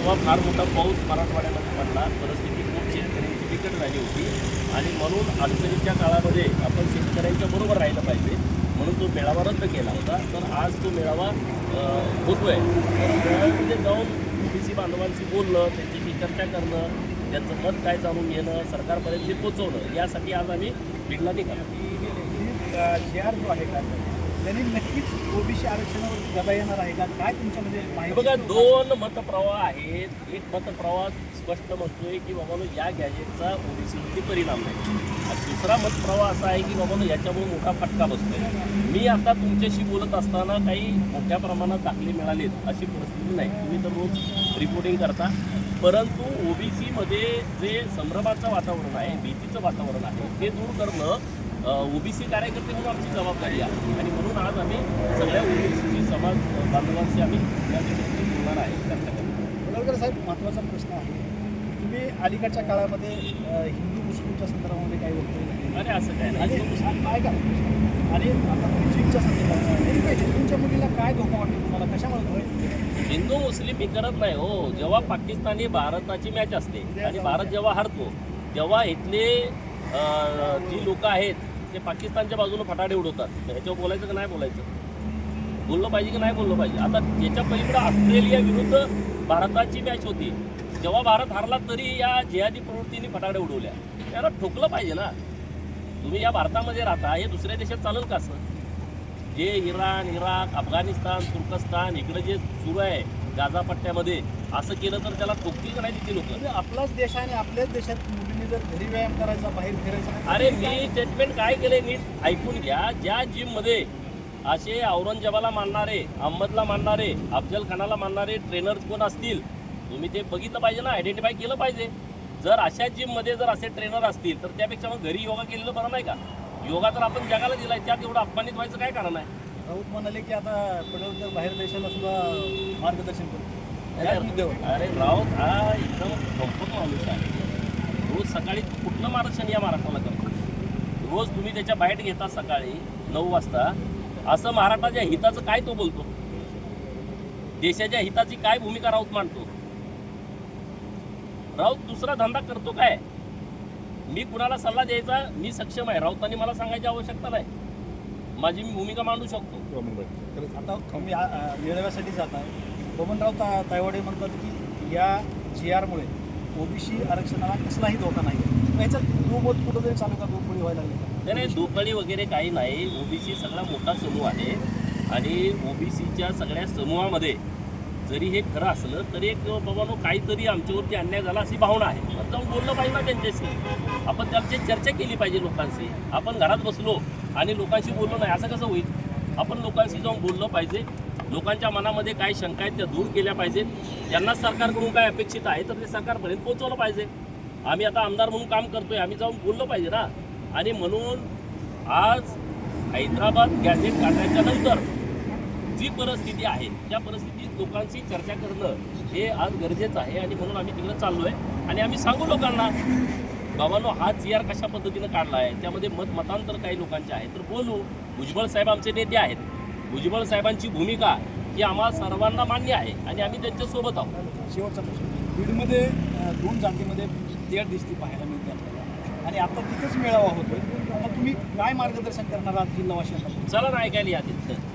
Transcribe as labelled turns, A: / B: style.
A: तेव्हा फार मोठा पाऊस मराठवाड्यामध्ये पडला. परिस्थिती खूप शेतकऱ्यांची बिकट झाली होती. आणि म्हणून अडचणीच्या काळामध्ये आपण शेतकऱ्यांच्या बरोबर राहिलं पाहिजे. म्हणून तो मेळावा रद्द केला होता. तर आज तो मेळावा अं, होतोय. मेळाव्यामध्ये जाऊन ओबीसी बांधवांशी बोलणं त्यांच्याशी चर्चा करणं त्यांचं मत काय जाणून घेणं सरकारपर्यंत ते पोचवणं यासाठी आज आम्ही बिडला निघालो.
B: जे जो आहे का? त्यांनी नक्कीच ओबीसी आरक्षणावर गदा येणार आहे. का काय
A: तुमच्या
B: म्हणजे
A: बघा दोन मतप्रवाह आहेत. एक मतप्रवाह स्पष्ट म्हणतोय की बाबानो या गॅजेटचा ओबीसीवरती परिणाम नाही आणि दुसरा मतप्रवाह असा आहे की बाबानो याच्यामुळे मोठा फटका बसतोय. मी आता तुमच्याशी बोलत असताना काही मोठ्या प्रमाणात दाखले मिळालेत अशी परिस्थिती नाही. तुम्ही तर रोज रिपोर्टिंग करता. परंतु ओबीसीमध्ये जे संभ्रमाचं वातावरण आहे भीतीचं वातावरण आहे ते दूर करणं ओबीसी कार्यकर्ते म्हणून आमची जबाबदारी आहे. आणि म्हणून आज आम्ही सगळ्या ओबीसी समाज बांधवांशी आम्ही या विषयावर बोलणार आहे. चर्चा
B: पडळकर साहेब महत्त्वाचा प्रश्न आहे. तुम्ही अलीकडच्या काळामध्ये हिंदू मुस्लिमच्या संदर्भामध्ये काही वक्तव्य केले.
A: अरे असं काय
B: काय का आणि आता तुम्ही चीनच्या संदर्भात हिंदूंच्या मुलीला काय धोका वाटतो तुम्हाला? कशामुळे धोका
A: हिंदू मुस्लिम मी करत नाही हो. जेव्हा पाकिस्तानी भारताची मॅच असते आणि भारत जेव्हा हरतो तेव्हा इथले जी लोक आहेत ते पाकिस्तानच्या बाजूने फटाडे उडवतात. ह्याच्यावर बोलायचं की नाही बोलायचं? बोललं पाहिजे की नाही बोललं पाहिजे? आता याच्या पलीकडं ऑस्ट्रेलिया विरुद्ध भारताची मॅच होती जेव्हा भारत हारला तरी या जिहादी प्रवृत्तीने फटाडे उडवल्या. त्याला ठोकलं पाहिजे ना. तुम्ही या भारतामध्ये राहता हे दुसऱ्या देशात चालेल का असं? जे इराण इराक अफगाणिस्तान तुर्कस्तान इकडं जे सुरू आहे गाझा पट्ट्यामध्ये असं केलं तर त्याला ठोकतील का नाही तिथे लोक.
B: म्हणजे आपलाच देश आहे आणि आपल्याच देशात मुलींनी जर घरी व्यायाम करायचा बाहेर फिरायचा नाही,
A: अरे मी स्टेटमेंट काय केलंय नीट ऐकून घ्या. ज्या जिममध्ये असे औरंगजेबाला मानणारे अहमदला मानणारे अफजल खानाला मानणारे ट्रेनर कोण असतील? तुम्ही ते बघितलं पाहिजे ना आयडेंटिफाय केलं पाहिजे. जर अशा जिममध्ये जर असे ट्रेनर असतील तर त्यापेक्षा मग घरी योगा केलेलं बरं नाही का? योगा तर आपण जगाला दिलाय त्यात एवढं अपमानित व्हायचं काय कारण आहे?
B: राऊत म्हणाले की आता पडळकर बाहेर देशाला सुद्धा मार्गदर्शन करतो.
A: अरे राऊत हा एकदम कम्फर्ट माणूस आहे. रोज सकाळी कुठलं मार्गदर्शन या महाराष्ट्राला करतो? रोज तुम्ही त्याच्या बाहेर घेता सकाळी नऊ वाजता. असं महाराष्ट्राच्या हिताचं काय तो बोलतो? देशाच्या हिताची काय भूमिका राऊत मांडतो? राऊत दुसरा धंदा करतो काय? मी कुणाला सल्ला द्यायचा? मी सक्षम आहे. राऊतांनी मला सांगायची आवश्यकता नाही. माझी मी भूमिका मांडू शकतो.
B: आता आ- मेळाव्यासाठी जात आहे. बबनराव ता तायवाडे म्हणतात की या जी आरमुळे ओबीसी आरक्षणाला कसलाही धोका नाही. याच्यात दुमत कुठंतरी चालू का दुमळी व्हायला लागली.
A: नाही दुपळी वगैरे काही नाही. ओबीसी सगळा मोठा समूह आहे. आणि ओबीसीच्या सगळ्या समूहामध्ये जरी हे खरं असलं तरी एक बाबानो काहीतरी आमच्यावरती अन्याय झाला अशी भावना आहे. मग जाऊन बोललं पाहिजे ना त्यांच्याशी. आपण त्यांची चर्चा केली पाहिजे लोकांशी. आपण घरात बसलो आणि लोकांशी बोललो नाही असं कसं होईल? आपण लोकांशी जाऊन बोललं पाहिजे. लोकांच्या मनामध्ये काय शंका आहेत त्या दूर केल्या पाहिजेत. त्यांना सरकारकडून काय अपेक्षित आहे तर ते सरकारपर्यंत पोहोचवलं पाहिजे. आम्ही आता आमदार म्हणून काम करतोय आम्ही जाऊन बोललं पाहिजे ना. आणि म्हणून आज हैदराबाद गॅझेट काढण्याच्या नंतर जी परिस्थिती आहे त्या परिस्थितीत लोकांशी चर्चा करणं हे आज गरजेचं आहे आणि म्हणून आम्ही तिकडे चाललो आहे आणि आम्ही सांगू लोकांना बाबांनो हा जी आर कशा पद्धतीनं काढला आहे त्यामध्ये मत मतांतर काही लोकांचे आहे. तर बोलू भुजबळ साहेब आमचे नेते आहेत. भुजबळ साहेबांची भूमिका ही आम्हाला सर्वांना मान्य आहे आणि आम्ही त्यांच्यासोबत आहोत.
B: शेवटचा प्रश्न. बीडमध्ये दोन जातीमध्ये तेढ दिसती पाहायला मिळते आपल्याला. आणि आता तिथेच मेळावा होतोय. आता तुम्ही काय मार्गदर्शन करणार आहात जिल्हावासियांना?
A: चला ना ऐकायला या तिथं.